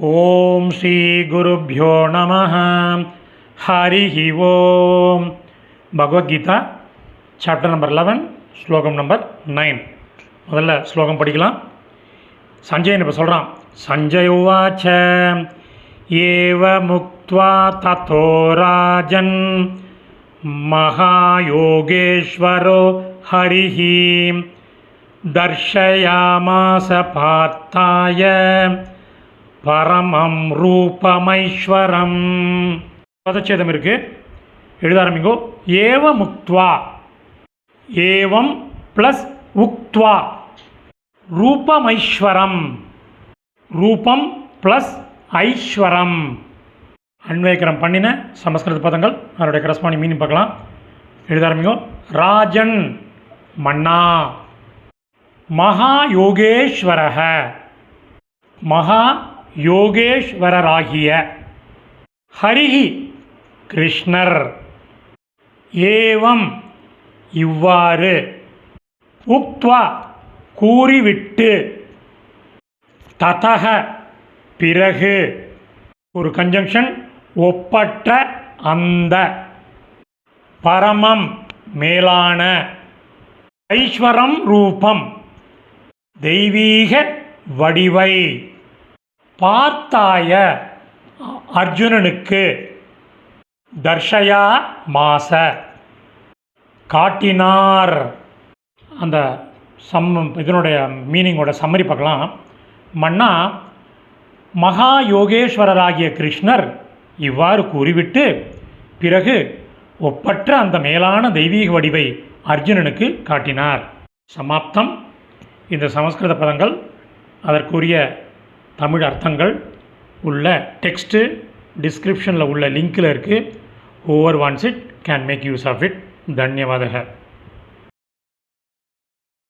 ஓம் ஸ்ரீ குருப்பியோ நம ஹரி ஓம் Bhagavad Gita chapter number eleven ஸ்லோகம் நம்பர் நைன் முதல்ல ஸ்லோகம் படிக்கலாம் சஞ்சயன் இப்போ சொல்கிறான் சஞ்சய் உவாச்ச ஏவ முக்த்வா ததோ ராஜன் மகாயோகேஸ்வரோ ஹரிஹி தர்ஷயாமாச பார்த்தாய பரமம் ரூபமைஸ்வரம். பதச்சேதம் இருக்கு. எழுத ஆரம்பிங்கோ. ஏவ முக்துவா ஏவம் ப்ளஸ் உக்த்வா. ரூபமைஸ்வரம். ரூபம் ப்ளஸ் ஐஸ்வரம். அன்வேக்கரம் பண்ணின சமஸ்கிருத பதங்கள். அதனுடைய கரஸ்பாணி மீனிங் பார்க்கலாம். எழுத ஆரம்பிங்கோ. ராஜன். மன்னா. மகா யோகேஸ்வரக மகா யோகேஸ்வரராகிய ஹரிஹி கிருஷ்ணர். ஏவம் இவ்வாறு உக்த்வா கூறிவிட்டு ததக பிறகு ஒரு கன்ஜங்ஷன் ஒப்பற்ற அந்த பரமம் மேலான ஐஸ்வரம் ரூபம் தெய்வீக வடிவை பார்த்தாய அர்ஜுனனுக்கு தர்ஷயா மாச காட்டினார். அந்த சம் இதனுடைய மீனிங்கோட சம்மரி பார்க்கலாம். மன்னா மகா யோகேஸ்வரராகிய கிருஷ்ணர் இவ்வாறு கூறிவிட்டு பிறகு ஒப்பற்ற அந்த மேலான தெய்வீக வடிவை அர்ஜுனனுக்கு காட்டினார். சமாப்தம். இந்த சமஸ்கிருத பதங்கள் அதற்குரிய தமிழ் அர்த்தங்கள் உள்ள டெக்ஸ்ட்டு டிஸ்கிரிப்ஷனில் உள்ள லிங்க்கில் இருக்குது over once it can make use of it தன்யவாதக.